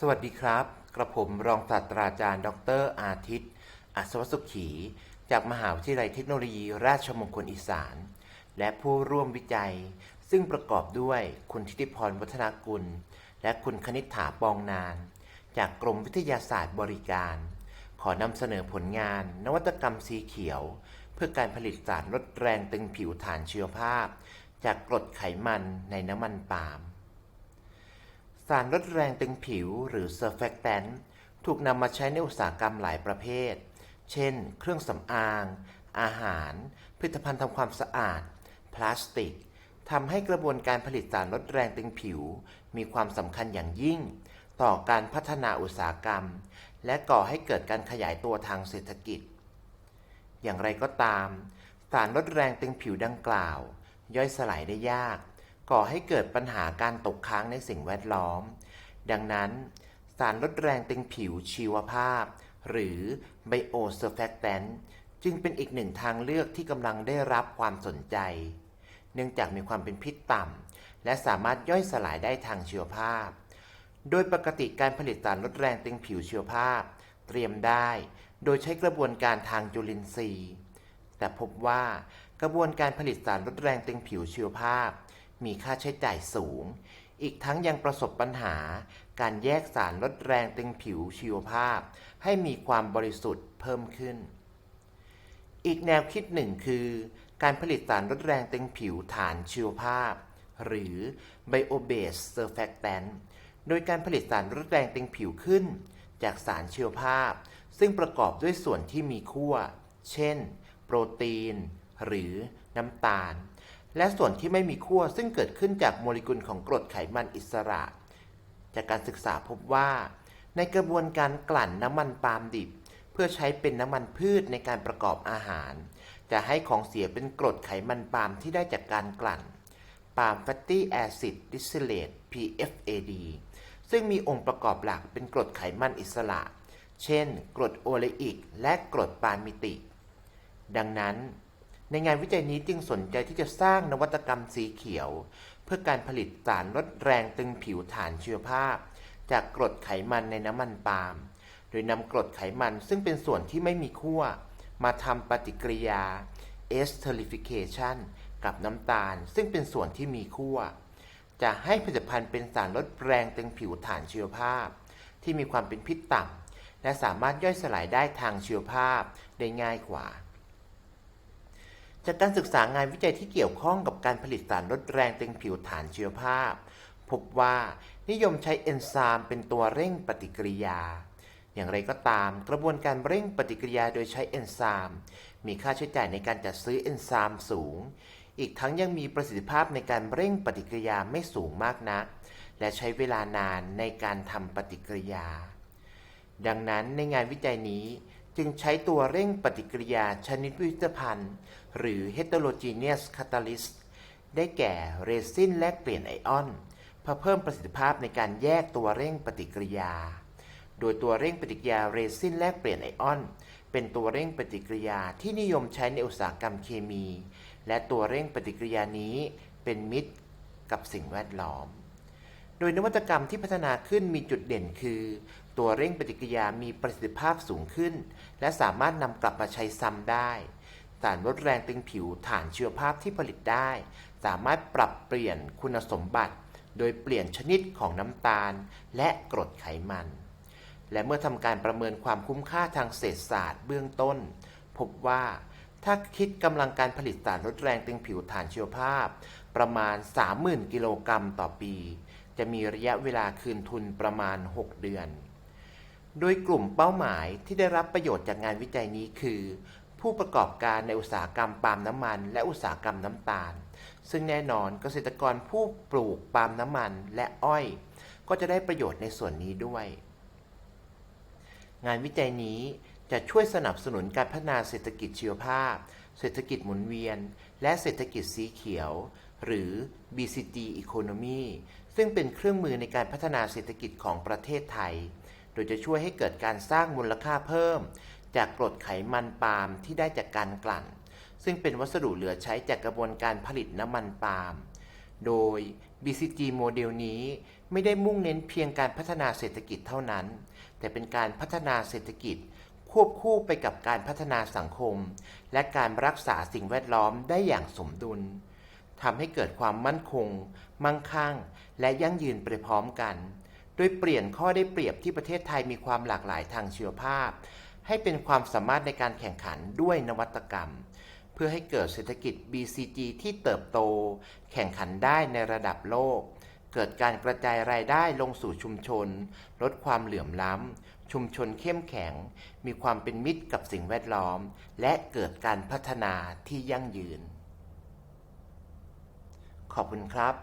สวัสดีครับ กระผมรองศาสตราจารย์ ดร อาทิตย์ อัศวสุขี จากมหาวิทยาลัยเทคโนโลยี ราชมงคลอีสาน และผู้ร่วมวิจัย ซึ่งประกอบด้วยคุณทิติพรวัฒนากุล และคุณคณิษฐาปองนาน จากกรมวิทยาศาสตร์บริการ ขอนำเสนอผลงาน นวัตกรรมสีเขียว เพื่อการผลิตสารลดแรงตึงผิวฐานชีวภาพ จากกรดไขมันในน้ำมันปาล์ม สารลดแรงตึงผิวหรือเซอร์แฟกแตนถูกนำมาใช้ในอุตสาหกรรมหลายประเภท เช่น เครื่องสำอาง อาหาร ผลิตภัณฑ์ทำความสะอาด พลาสติก ทำให้กระบวนการผลิตสารลดแรงตึงผิว มีความสำคัญอย่างยิ่ง ต่อการพัฒนาอุตสาหกรรม และก่อให้เกิดการขยายตัวทางเศรษฐกิจ อย่างไรก็ตาม สารลดแรงตึงผิวดังกล่าว ย่อยสลายได้ยาก ก่อให้เกิดปัญหาการตกค้างในสิ่งแวดล้อม ดังนั้น สารลดแรงตึงผิวชีวภาพ หรือ biosurfactant จึงเป็นอีกหนึ่งทางเลือกที่กำลังได้รับความสนใจ เนื่องจากมีความเป็นพิษต่ำ และสามารถย่อยสลายได้ทางชีวภาพ โดยปกติการผลิตสารลดแรงตึงผิวชีวภาพ เตรียมได้ โดยใช้กระบวนการทางจุลินทรีย์ แต่พบว่ากระบวนการผลิตสารลดแรงตึงผิวชีวภาพ มีค่าใช้จ่ายสูง อีกทั้งยังประสบปัญหา การแยกสารลดแรงตึงผิวชีวภาพ ให้มีความบริสุทธิ์เพิ่มขึ้น อีกแนวคิดหนึ่งคือ การผลิตสารลดแรงตึงผิวฐานชีวภาพ หรือ bio-based surfactant โดยการผลิตสารลดแรงตึงผิวขึ้น จากสารชีวภาพ ซึ่งประกอบด้วยส่วนที่มีขั้ว เช่น โปรตีน หรือน้ำตาล และส่วนที่ไม่มีขั้วซึ่งเกิดขึ้นจากโมเลกุลของกรดไขมันอิสระ จากการศึกษาพบว่า ในกระบวนการกลั่นน้ำมันปาล์มดิบ เพื่อใช้เป็นน้ำมันพืชในการประกอบอาหาร จะให้ของเสียเป็นกรดไขมันปาล์มที่ได้จากการกลั่นปาล์มแฟตตี้แอซิดดิสซิเลต PFAD ซึ่งมีองค์ประกอบหลักเป็นกรดไขมันอิสระ เช่น กรดโอเลอิก และกรดปาล์มิติกดังนั้น ในงานวิจัยนี้จึงสนใจที่จะสร้างนวัตกรรมสีเขียว เพื่อการผลิตสารลดแรงตึงผิวฐานชีวภาพ จากกรดไขมันในน้ำมันปาล์ม โดยนำกรดไขมันซึ่งเป็นส่วนที่ไม่มีขั้ว มาทำปฏิกิริยา esterification กับน้ำตาล ซึ่งเป็นส่วนที่มีขั้ว จะให้ผลิตภัณฑ์เป็นสารลดแรงตึงผิวฐานชีวภาพ ที่มีความเป็นพิษต่ำและสามารถย่อยสลายได้ทางชีวภาพได้ง่ายกว่า จากการศึกษางานวิจัยที่เกี่ยวข้องกับการผลิตสารลดแรงตึงผิวฐานชีวภาพ พบว่านิยมใช้เอนไซม์เป็นตัวเร่งปฏิกิริยา อย่างไรก็ตามกระบวนการเร่งปฏิกิริยาโดยใช้เอนไซม์มีค่าใช้จ่ายในการจัดซื้อเอนไซม์สูง อีกทั้งยังมีประสิทธิภาพในการเร่งปฏิกิริยาไม่สูงมากนัก และใช้เวลานานในการทำปฏิกิริยา ดังนั้นในงานวิจัยนี้ จึงใช้ตัวเร่งปฏิกิริยาชนิดวิตภัณฑ์ หรือ heterogeneous catalyst ได้แก่เรซินแลกเปลี่ยนไอออนเพื่อเพิ่มประสิทธิภาพในการแยกตัวเร่งปฏิกิริยา โดยตัวเร่งปฏิกิริยาเรซินแลกเปลี่ยนไอออน เป็นตัวเร่งปฏิกิริยาที่นิยมใช้ในอุตสาหกรรมเคมี และตัวเร่งปฏิกิริยานี้เป็นมิตรกับสิ่งแวดล้อม โดยนวัตกรรมที่พัฒนาขึ้นมีจุดเด่นคือ ตัวเร่งปฏิกิริยามีประสิทธิภาพสูงขึ้น และสามารถนำกลับมาใช้ซ้ำได้ สารลดแรงตึงผิวฐานชีวภาพที่ผลิตได้ สามารถปรับเปลี่ยนคุณสมบัติ โดยเปลี่ยนชนิดของน้ำตาล และกรดไขมัน และเมื่อทำการประเมินความคุ้มค่าทางเศรษฐศาสตร์เบื้องต้น พบว่าถ้าคิดกำลังการผลิตสารลดแรงตึงผิวฐานชีวภาพ ประมาณ 30,000 กิโลกรัมต่อปี จะมีระยะเวลาคืนทุนประมาณ 6 เดือน โดยกลุ่มเป้าหมายที่ได้รับประโยชน์จากงานวิจัยนี้คือ ผู้ประกอบการในอุตสาหกรรมปาล์มน้ำมัน และอุตสาหกรรมน้ำตาล ซึ่งแน่นอนเกษตรกรผู้ปลูกปาล์มน้ำมันและอ้อย ก็จะได้ประโยชน์ในส่วนนี้ด้วย งานวิจัยนี้จะช่วยสนับสนุนการพัฒนาเศรษฐกิจชีวภาพ เศรษฐกิจหมุนเวียน และเศรษฐกิจสีเขียว หรือ BCG Economy ซึ่งเป็นเครื่องมือในการพัฒนาเศรษฐกิจของประเทศไทย โดยจะช่วยให้เกิดการสร้างมูลค่าเพิ่ม จากกรดไขมันปาล์มที่ได้จากการกลั่น ซึ่งเป็นวัสดุเหลือใช้จากกระบวนการผลิตน้ำมันปาล์ม โดย BCG โมเดลนี้ไม่ได้มุ่งเน้นเพียงการพัฒนาเศรษฐกิจเท่านั้น แต่เป็นการพัฒนาเศรษฐกิจ ควบคู่ไปกับการพัฒนาสังคม และการรักษาสิ่งแวดล้อมได้อย่างสมดุลทำให้เกิดความมั่นคง มั่งคั่ง และยั่งยืนไปพร้อมกัน โดยเปลี่ยนข้อได้เปรียบที่ประเทศไทยมีความหลากหลายทางชีวภาพ ให้เป็นความสามารถในการแข่งขันด้วยนวัตกรรม เพื่อให้เกิดเศรษฐกิจ BCG ที่เติบโต แข่งขันได้ในระดับโลก เกิดการกระจายรายได้ลงสู่ชุมชน ลดความเหลื่อมล้ำ ชุมชนเข้มแข็ง มีความเป็นมิตรกับสิ่งแวดล้อม และเกิดการพัฒนาที่ยั่งยืน ขอบคุณครับ